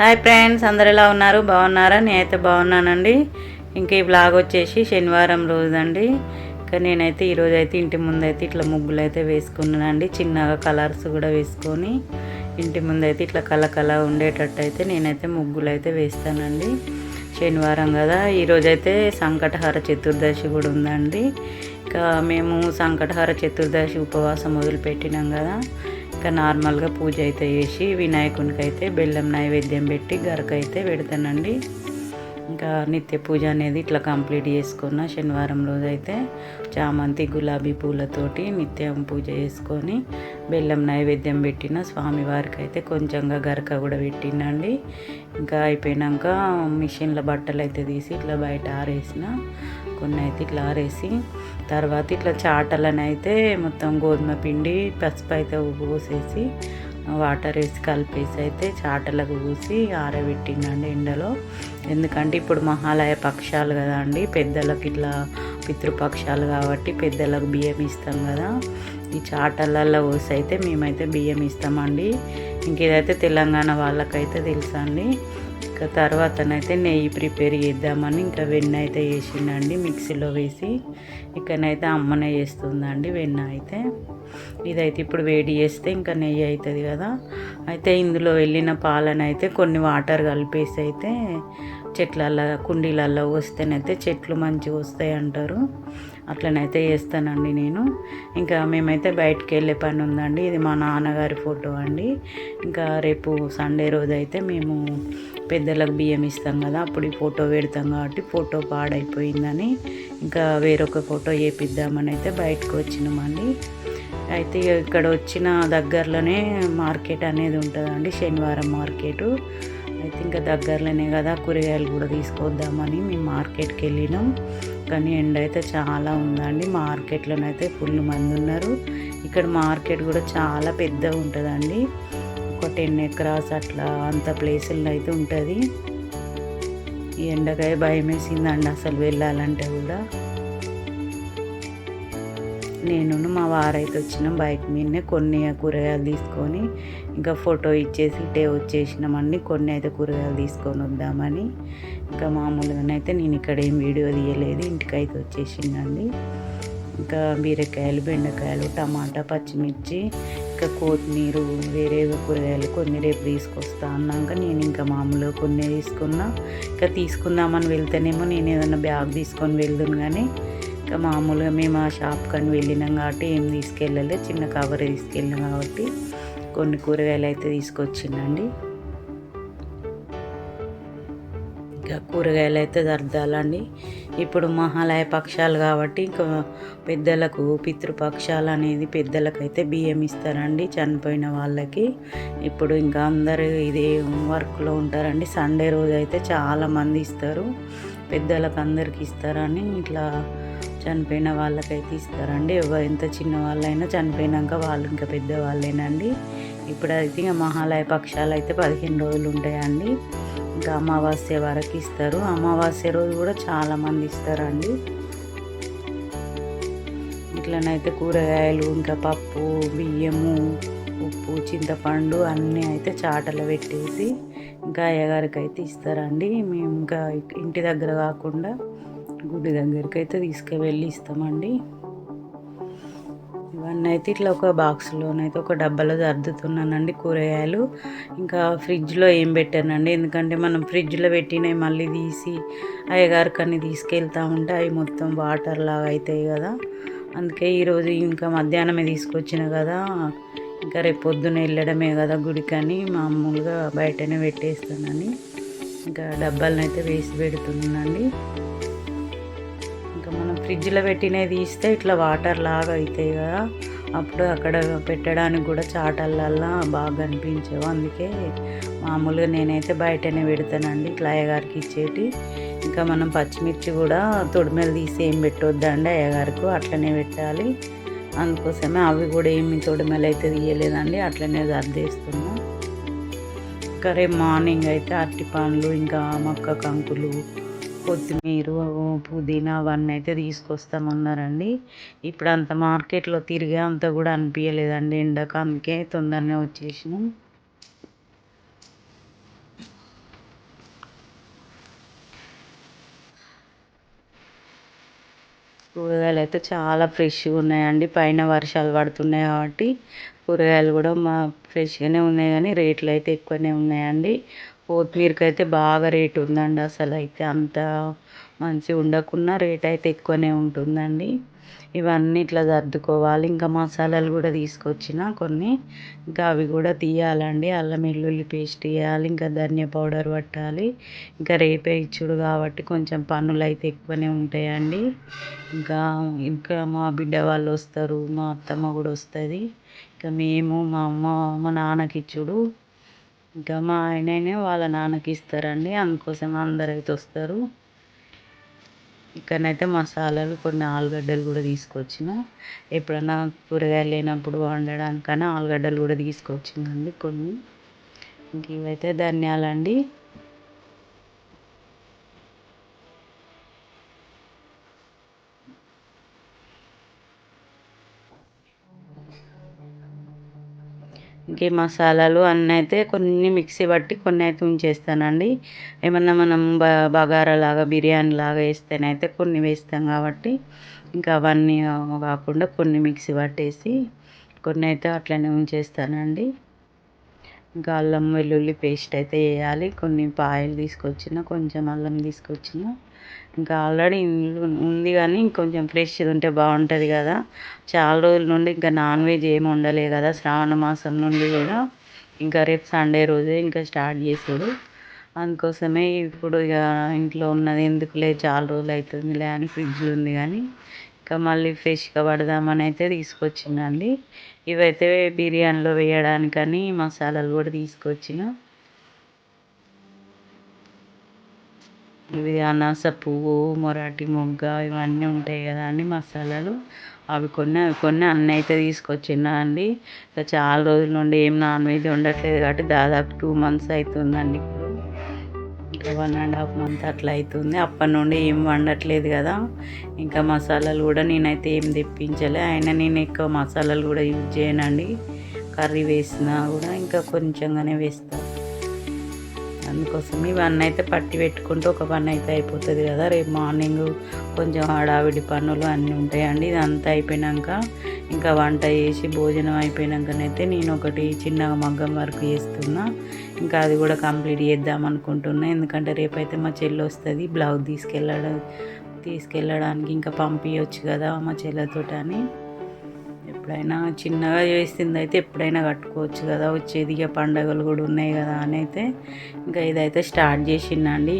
Hi friends అందరు ఎలా ఉన్నారు? బాగున్నారా? నేనైతే బాగున్నానండి. ఇంక ఈ బ్లాగ్ వచ్చేసి శనివారం రోజండి. ఇంకా నేనైతే ఈరోజు అయితే ఇంటి ముందు అయితే ఇట్లా ముగ్గులు అయితే వేసుకున్నానండి. చిన్నగా కలర్స్ కూడా వేసుకొని ఇంటి ముందు అయితే ఇట్లా కల కల ఉండేటట్టు అయితే నేనైతే ముగ్గులు అయితే వేస్తానండి. శనివారం కదా ఈరోజైతే సంకటహార చతుర్దశి కూడా ఉందండి. ఇంకా మేము సంకటహార చతుర్దశి ఉపవాసం మొదలుపెట్టినాం కదా ఇంకా నార్మల్గా పూజ అయితే చేసి వినాయకునికి అయితే బెల్లం నైవేద్యం పెట్టి గరకైతే పెడతానండి. ఇంకా నిత్య పూజ అనేది ఇట్లా కంప్లీట్ చేసుకున్న శనివారం రోజైతే చామంతి గులాబీ పూలతోటి నిత్యం పూజ చేసుకొని బెల్లం నైవేద్యం పెట్టిన స్వామివారికి అయితే కొంచెంగా గరక కూడా పెట్టినండి ఇంకా అయిపోయినాక మిషన్ల బట్టలు అయితే తీసి ఇట్లా బయట ఆరేసిన కొన్ని అయితే ఇట్లా ఆరేసి తర్వాత ఇట్లా చాటలను అయితే మొత్తం గోధుమ పిండి పసుపు అయితే పోసేసి వాటర్ వేసి కలిపేసి అయితే చాటలకు పూసి ఆరబెట్టిండండి ఎండలో. ఎందుకంటే ఇప్పుడు మహాలయ పక్షాలు కదా అండి. పెద్దలకు ఇట్లా పితృపక్షాలు కాబట్టి పెద్దలకు బియ్యం ఇస్తాం కదా. ఈ చాటలలో పోసి అయితే మేమైతే బియ్యం ఇస్తామండి. ఇంక ఇదైతే తెలంగాణ వాళ్ళకైతే తెలుసా అండి? ఇంకా తర్వాతనైతే నెయ్యి ప్రిపేర్ చేద్దామని ఇంకా వెన్న అయితే వేసిండండి మిక్సీలో వేసి. ఇక్కడనైతే అమ్మనే చేస్తుందండి వెన్న అయితే. ఇదైతే ఇప్పుడు వేడి చేస్తే ఇంకా నెయ్యి అవుతుంది కదా. అయితే ఇందులో వెళ్ళిన పాలను అయితే కొన్ని వాటర్ కలిపేసి అయితే చెట్లల్లో కుండీలల్లో వస్తేనైతే చెట్లు మంచిగా వస్తాయి అంటారు. అట్లనైతే చేస్తానండి నేను. ఇంకా మేమైతే బయటికి వెళ్ళే పని ఉందండి. ఇది మా నాన్నగారి ఫోటో అండి. ఇంకా రేపు సండే రోజు అయితే మేము పెద్దలకు బియ్యం ఇస్తాం కదా అప్పుడు ఈ ఫోటో పెడతాం కాబట్టి ఫోటో పాడైపోయిందని ఇంకా వేరొక ఫోటో వేపిద్దామని అయితే బయటకు వచ్చినామండి అయితే ఇక్కడ వచ్చిన దగ్గరలోనే మార్కెట్ అనేది ఉంటుందండి శనివారం మార్కెటు. అయితే ఇంకా దగ్గరలోనే కదా కూరగాయలు కూడా తీసుకొద్దామని మేము మార్కెట్కి వెళ్ళినాం. కానీ ఎండ అయితే చాలా ఉందండి మార్కెట్లోనైతే ఫుల్ మంది ఉన్నారు. ఇక్కడ మార్కెట్ కూడా చాలా పెద్దగా ఉంటుందండి. ఒక టెన్ ఎకరాస్ అట్లా అంత ప్లేసుల్లో అయితే ఉంటుంది. ఈ ఎండకాయ భయం వేసిందండి అసలు వెళ్ళాలంటే కూడా. నేను మా వారైతే వచ్చినాం బైక్ మీదనే కొన్ని కూరగాయలు తీసుకొని ఇంకా ఫోటో ఇచ్చేసి టే వచ్చేసినామండి కొన్ని అయితే కూరగాయలు తీసుకొని వద్దామని. ఇంకా మామూలుగానైతే నేను ఇక్కడ ఏం వీడియో తీయలేదు ఇంటికైతే వచ్చేసిందండి ఇంకా బీరకాయలు బెండకాయలు టమాటా పచ్చిమిర్చి ఇంకా కొత్తిమీర వేరే కూరగాయలు కొన్ని రేపు తీసుకొస్తా అన్నాక నేను ఇంకా మామూలుగా కొన్ని తీసుకున్నా. ఇంకా తీసుకుందామని వెళ్తేనేమో నేను ఏదైనా బ్యాగ్ తీసుకొని వెళ్దును కానీ ఇంకా మామూలుగా మేము ఆ షాప్ కానీ వెళ్ళినాం కాబట్టి ఏం తీసుకెళ్ళలేదు చిన్న కవర్ తీసుకెళ్ళినాం కాబట్టి కొన్ని కూరగాయలు అయితే తీసుకొచ్చిందండి ఇంకా కూరగాయలు అయితే దర్దాలండి ఇప్పుడు మహాలయ పక్షాలు కాబట్టి ఇంకా పెద్దలకు పితృపక్షాలు అనేది పెద్దలకు అయితే బియ్యం ఇస్తారండి చనిపోయిన వాళ్ళకి. ఇప్పుడు ఇంకా అందరూ ఇదే వర్క్లో ఉంటారండి. సండే రోజు అయితే చాలామంది ఇస్తారు. పెద్దలకు అందరికి ఇస్తారని ఇట్లా చనిపోయిన వాళ్ళకైతే ఇస్తారండి. ఎవరు ఎంత చిన్న వాళ్ళైనా చనిపోయినాక వాళ్ళు ఇంకా పెద్దవాళ్ళేనండి. ఇప్పుడు అయితే ఇంకా మహాలయ పక్షాలు అయితే పదిహేను రోజులు ఉంటాయండి. ఇంకా అమావాస్య వరకు ఇస్తారు. అమావాస్య రోజు కూడా చాలామంది ఇస్తారండి. ఇట్లనైతే కూరగాయలు ఇంకా పప్పు బియ్యము ఉప్పు చింతపండు అన్నీ అయితే చాటలు పెట్టేసి ఇంకా అయ్యగారికి అయితే ఇస్తారండి. మేము ఇంకా ఇంటి దగ్గర కాకుండా గుడి దగ్గరికి అయితే తీసుకువెళ్ళి ఇస్తామండి. ఇవన్నీ అయితే ఇట్లా ఒక బాక్స్లోనైతే ఒక డబ్బాలో సర్దుతున్నానండి కూరగాయలు. ఇంకా ఫ్రిడ్జ్లో ఏం పెట్టానండి? ఎందుకంటే మనం ఫ్రిడ్జ్లో పెట్టినవి మళ్ళీ తీసి అయ్యగారికన్నీ తీసుకెళ్తా ఉంటే అవి మొత్తం వాటర్ లాగా అవుతాయి కదా. అందుకే ఈరోజు ఇంకా మధ్యాహ్నమే తీసుకొచ్చిన కదా. ఇంకా రేపు పొద్దున వెళ్ళడమే కదా గుడికని. మామూలుగా బయటనే పెట్టేస్తానని. ఇంకా డబ్బాలను అయితే వేసి పెడుతున్నానండి. ఫ్రిడ్జ్లో పెట్టినవి తీస్తే ఇట్లా వాటర్ లాగా అవుతాయి కదా. అప్పుడు అక్కడ పెట్టడానికి కూడా చాటలల్లా బాగా అనిపించేవి. అందుకే మామూలుగా నేనైతే బయటనే పెడతానండి. ఇట్లా అయ్యగారికి ఇచ్చేటి. ఇంకా మనం పచ్చిమిర్చి కూడా తొడిమెలు తీసి ఏం పెట్టొద్దండి అయ్యగారికి. అట్లనే పెట్టాలి. అందుకోసమే అవి కూడా ఏమి తొడిమెలు అయితే తీయలేదండి. అట్లనే సర్దేస్తున్నా. ఇంకా రేపు మార్నింగ్ అయితే అరటి పండ్లు ఇంకా మొక్క కంకులు కొత్తిమీర పుదీనా అవన్నీ అయితే తీసుకొస్తామన్నారండి. ఇప్పుడు అంత మార్కెట్లో తిరిగే అంత కూడా అనిపించలేదండి ఎండకు అందుకే తొందరనే వచ్చేసినాం. కూరగాయలు అయితే చాలా ఫ్రెష్గా ఉన్నాయండి. పైన వర్షాలు పడుతున్నాయి కాబట్టి కూరగాయలు కూడా మా ఫ్రెష్గానే ఉన్నాయి కానీ రేట్లు అయితే ఎక్కువనే ఉన్నాయండి. కొత్తిమీరకి అయితే బాగా రేటు ఉందండి అసలు అయితే అంత మంచిగా ఉండకున్నా రేట్ అయితే ఎక్కువనే ఉంటుందండి. ఇవన్నీ ఇట్లా సర్దుకోవాలి. ఇంకా మసాలాలు కూడా తీసుకొచ్చిన కొన్ని. ఇంకా అవి కూడా తీయాలండి. అల్లం వెల్లుల్లి పేస్ట్ వేయాలి. ఇంకా ధనియా పౌడర్ పట్టాలి. ఇంకా రేపే ఇచ్చుడు కాబట్టి కొంచెం పనులు అయితే ఎక్కువనే ఉంటాయండి. ఇంకా ఇంకా మా బిడ్డ వాళ్ళు వస్తారు. మా అత్తమ్మ కూడా వస్తుంది. ఇంకా మేము మా అమ్మ మా నాన్నకి ఇచ్చుడు. ఇంకా మా ఆయననే వాళ్ళ నాన్నకి ఇస్తారండి. అందుకోసం అందరు అయితే వస్తారు. ఇక్కడనైతే మసాలాలు కొన్ని ఆలుగడ్డలు కూడా తీసుకొచ్చిన. ఎప్పుడన్నా కూరగాయలు లేనప్పుడు వండడానికైనా ఆలుగడ్డలు కూడా తీసుకొచ్చిందండి కొన్ని. ఇంక ఇవైతే ధనియాలండి. ఇంకే మసాలాలు అన్నీ అయితే కొన్ని మిక్సీ పట్టి కొన్ని అయితే ఉంచేస్తానండి. ఏమన్నా మనం బ బగారా లాగా బిర్యానీ లాగా వేస్తేనైతే కొన్ని వేస్తాం కాబట్టి ఇంకా అవన్నీ కాకుండా కొన్ని మిక్సీ పట్టేసి కొన్ని అయితే అట్లనే ఉంచేస్తానండి. ఇంకా అల్లం వెల్లుల్లి పేస్ట్ అయితే వేయాలి. కొన్ని పాయలు తీసుకొచ్చిన కొంచెం అల్లం తీసుకొచ్చిన. ఇంకా ఆల్రెడీ ఉంది కానీ ఇంకొంచెం ఫ్రెష్గా ఉంటే బాగుంటుంది కదా. చాలా రోజుల నుండి ఇంకా నాన్ వెజ్ ఏమి వండలే కదా. శ్రావణ మాసం నుండి కూడా. ఇంకా రేపు సండే రోజే ఇంకా స్టార్ట్ చేసుడు అందుకోసమే ఇప్పుడు ఇక ఇంట్లో ఉన్నది ఎందుకులే చాలా రోజులు అవుతుందిలే అని ఫ్రిడ్జ్లో ఉంది కానీ ఇంకా మళ్ళీ ఫ్రెష్గా పడదామని అయితే తీసుకొచ్చిందండి ఇవైతే బిర్యానీలో వేయడానికని మసాలాలు కూడా తీసుకొచ్చిన. ఇవి అనాస పువ్వు మొరాటి మొగ్గ ఇవన్నీ ఉంటాయి కదా అండి మసాలాలు. అవి కొన్ని అవి కొన్ని అన్నీ అయితే తీసుకొచ్చిన అండి. ఇంకా చాలా రోజుల నుండి ఏం నాన్ వెజ్ వండట్లేదు కాబట్టి దాదాపు టూ మంత్స్ అవుతుందండి ఇప్పుడు ఇంకా వన్ అండ్ హాఫ్ మంత్ అట్లా అవుతుంది అప్పటి నుండి ఏం వండట్లేదు కదా. ఇంకా మసాలాలు కూడా నేనైతే ఏం తెప్పించలే. అయినా నేను ఎక్కువ మసాలాలు కూడా యూజ్ చేయనండి. కర్రీ వేసినా కూడా ఇంకా కొంచెంగానే వేస్తాను అందుకోసం ఇవన్నీ అయితే పట్టి పెట్టుకుంటే ఒక పని అయితే అయిపోతుంది కదా. రేపు మార్నింగ్ కొంచెం హడావిడి పనులు అన్నీ ఉంటాయండి. ఇదంతా అయిపోయినాక ఇంకా వంట చేసి భోజనం అయిపోయినాకనైతే నేను ఒకటి చిన్నగా మగ్గం వర్క్ చేస్తున్నా. ఇంకా అది కూడా కంప్లీట్ చేద్దాం అనుకుంటున్నా. ఎందుకంటే రేపైతే మా చెల్లి వస్తుంది బ్లౌజ్ తీసుకెళ్ళడం తీసుకెళ్ళడానికి ఇంకా పంపించవచ్చు కదా మా చెల్లెతోటి అని. ఎప్పుడైనా చిన్నగా చేసింది అయితే ఎప్పుడైనా కట్టుకోవచ్చు కదా వచ్చేది ఇక పండగలు కూడా ఉన్నాయి కదా అని అయితే ఇంకా ఇదైతే స్టార్ట్ చేసిండండి.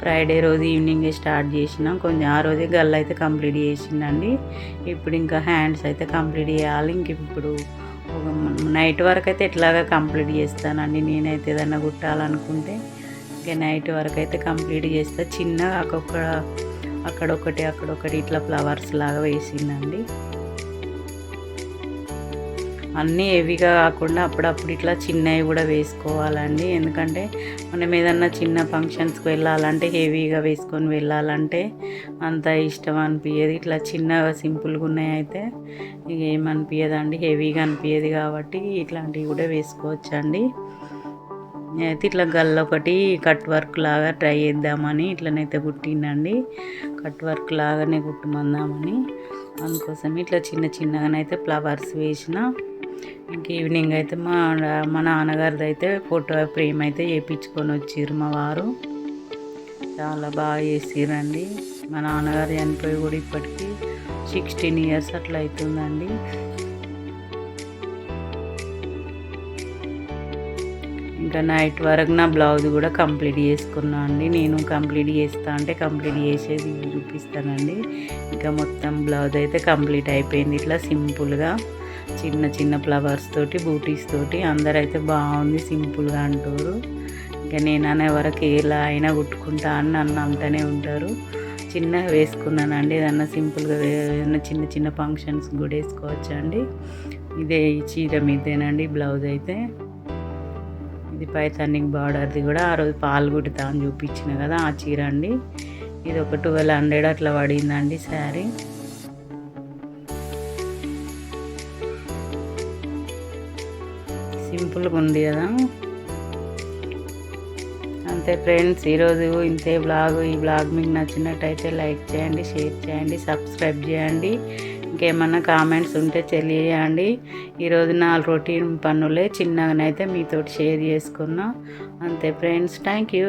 ఫ్రైడే రోజు ఈవినింగే స్టార్ట్ చేసిన కొంచెం ఆ రోజే గల్ అయితే కంప్లీట్ చేసిండండి. ఇప్పుడు ఇంకా హ్యాండ్స్ అయితే కంప్లీట్ చేయాలి. ఇంక ఇప్పుడు నైట్ వరకు అయితే ఎట్లాగా కంప్లీట్ చేస్తానండి. నేనైతే ఏదైనా కుట్టాలనుకుంటే ఇంకా నైట్ వరకు అయితే కంప్లీట్ చేస్తా. చిన్నగా అక్కడ అక్కడొకటి అక్కడొకటి ఇట్లా ఫ్లవర్స్ లాగా వేసిందండి అన్నీ హెవీగా కాకుండా అప్పుడప్పుడు ఇట్లా చిన్నవి కూడా వేసుకోవాలండి. ఎందుకంటే మనం ఏదన్నా చిన్న ఫంక్షన్స్కి వెళ్ళాలంటే హెవీగా వేసుకొని వెళ్ళాలంటే అంత ఇష్టం అనిపించదు ఇట్లా చిన్నగా సింపుల్గా ఉన్నాయి అయితే ఇక ఏమనిపించదండి హెవీగా అనిపించదు కాబట్టి ఇట్లాంటివి కూడా వేసుకోవచ్చండి. అయితే ఇట్లా గల్ల ఒకటి కట్ వర్క్ లాగా ట్రై చేద్దామని ఇట్లనైతే కుట్టిండండి. కట్ వర్క్ లాగానే కుట్టుమందామని. అందుకోసం ఇట్లా చిన్న చిన్నగానైతే ఫ్లవర్స్ వేసిన. ఇంక ఈవినింగ్ అయితే మా మా నాన్నగారిది అయితే ఫోటో ఫ్రేమ్ అయితే చేయించుకొని వచ్చిర్రు మా వారు. చాలా బాగా చేసిరండి మా నాన్నగారు చనిపోయి కూడా ఇప్పటికీ సిక్స్టీన్ ఇయర్స్ అట్లా అవుతుందండి ఇంకా నైట్ వరకు నా బ్లౌజ్ కూడా కంప్లీట్ చేసుకున్నా అండి. నేను కంప్లీట్ చేస్తా అంటే కంప్లీట్ చేసేది చూపిస్తానండి. ఇంకా మొత్తం బ్లౌజ్ అయితే కంప్లీట్ అయిపోయింది. ఇట్లా సింపుల్గా చిన్న చిన్న ఫ్లవర్స్ తోటి బూటీస్ తోటి అందరైతే బాగుంది సింపుల్గా అంటారు. ఇంకా నేను అనే వరకు ఎలా అయినా కుట్టుకుంటా అని నన్ను అంటూనే ఉంటారు. చిన్నగా వేసుకున్నానండి. ఏదన్నా సింపుల్గా ఏదైనా చిన్న చిన్న ఫంక్షన్స్ కూడా వేసుకోవచ్చు అండి ఇదే ఈ చీర మీదేనండి బ్లౌజ్ అయితే. ఇది పైతానిక్ బార్డర్ది కూడా ఆ రోజు పాలు కుడతా అని చూపించిన కదా ఆ చీర అండి. ఇది ఒక ట్వెల్వ్ హండ్రెడ్ అట్లా పడిందండి శారీ. సింపుల్గా ఉంది కదా. అంతే ఫ్రెండ్స్ ఈరోజు ఇంతే బ్లాగ్. ఈ బ్లాగ్ మీకు నచ్చినట్టయితే లైక్ చేయండి షేర్ చేయండి సబ్స్క్రైబ్ చేయండి. ఇంకేమన్నా కామెంట్స్ ఉంటే తెలియజేయండి ఈరోజు నా రొటీన్ పనులే చిన్నగానైతే మీతోటి షేర్ చేసుకున్నా. అంతే ఫ్రెండ్స్ థ్యాంక్ యూ.